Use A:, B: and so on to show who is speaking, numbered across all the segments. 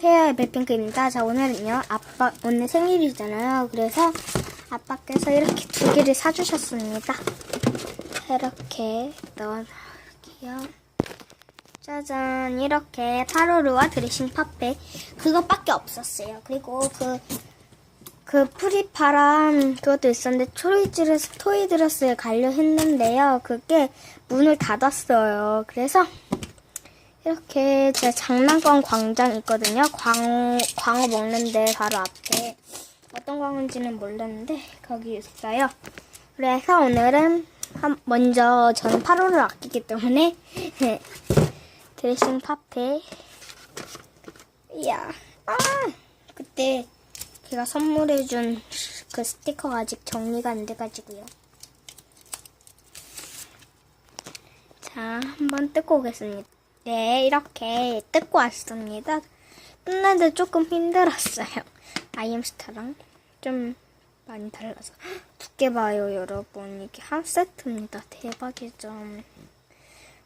A: 안녕하세요, 에벨핑크입니다. 자, 오늘은요, 아빠, 오늘 생일이잖아요. 그래서 아빠께서 이렇게 두 개를 사주셨습니다. 이렇게 넣어놓을게요. 짜잔, 이렇게 파로르와 드레싱 팝백. 그것밖에 없었어요. 그리고 그, 그 프리파람 그것도 있었는데 토이드러스, 토이드러스에 가려 했는데요. 그게 문을 닫았어요. 그래서 이렇게 제 장난감 광장 있거든요. 광, 광어 먹는데 바로 앞에 어떤 광어인지는 몰랐는데 거기 있어요. 그래서 오늘은 한- 먼저 저는 8호를 아끼기 때문에 드레싱 파페 이야 아 그때 걔가 선물해준 그 스티커가 아직 정리가 안 돼가지고요. 자, 한번 뜯고 오겠습니다. 네, 이렇게 뜯고 왔습니다. 뜯는데 조금 힘들었어요. 아이엠스타랑 좀 많이 달라서. 두께 봐요, 여러분. 이게 한 세트입니다. 대박이죠.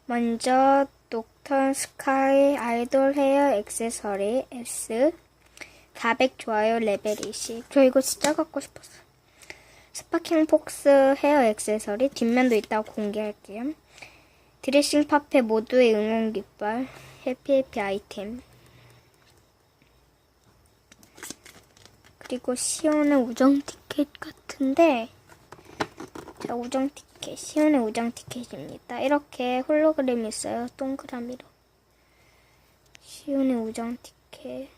A: 먼저, 녹턴 스카이 아이돌 헤어 액세서리 S 400 좋아요 레벨 20. 저 이거 진짜 갖고 싶었어요. 스파킹 폭스 헤어 액세서리 뒷면도 있다고 공개할게요. 드레싱 파페 모두의 응원 깃발 해피 해피 아이템. 그리고 시온의 우정 티켓 같은데 자 우정 티켓 시온의 우정 티켓입니다. 이렇게 홀로그램이 있어요. 동그라미로. 시온의 우정 티켓.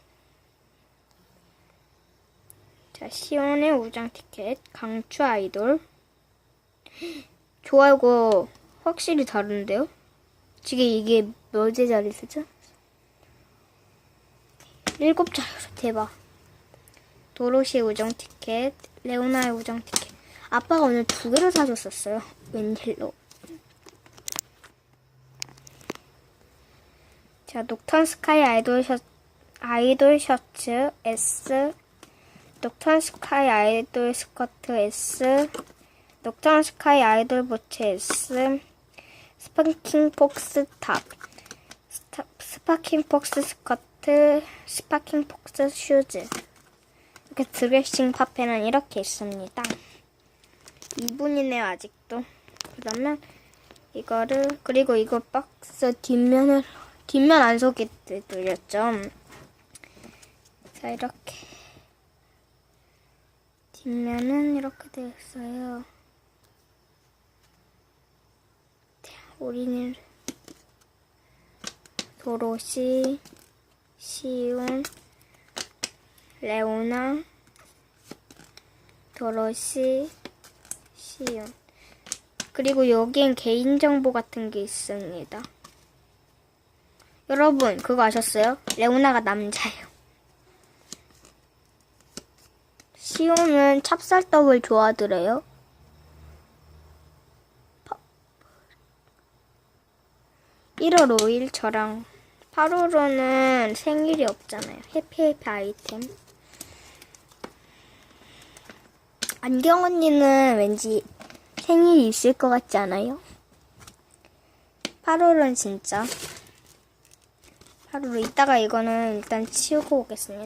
A: 자 시온의 우정 티켓. 강추 아이돌. 좋아 이거 확실히 다른데요? 지금 이게 몇 제자리 쓰죠? 일곱 자리 대박. 도로시의 우정 티켓, 레오나의 우정 티켓. 아빠가 오늘 두 개를 사줬었어요. 웬일로. 자, 녹턴 스카이 아이돌 셔 아이돌 셔츠 S, 녹턴 스카이 아이돌 스커트 S, 녹턴 스카이 아이돌 부츠 S, 스파킹 폭스 탑, 스타, 스파킹 폭스 스커트, 스파킹 폭스 슈즈. 이렇게 드레싱 파페는 이렇게 있습니다. 2분이네요, 아직도. 그러면 이거를, 그리고 이거 박스 뒷면을, 뒷면 안 소개해드렸죠. 자, 이렇게. 뒷면은 이렇게 되어 있어요. 우리는 도로시, 시온, 레오나, 도로시, 시온. 그리고 여기엔 개인정보 같은 게 있습니다. 여러분, 그거 아셨어요? 레오나가 남자예요. 시온은 찹쌀떡을 좋아하더래요. 1월 5일 저랑 8월호는 생일이 없잖아요. 해피해피 아이템. 안경 언니는 왠지 생일이 있을 것 같지 않아요? 8월은 진짜. 8월호 이따가 이거는 일단 치우고 오겠습니다.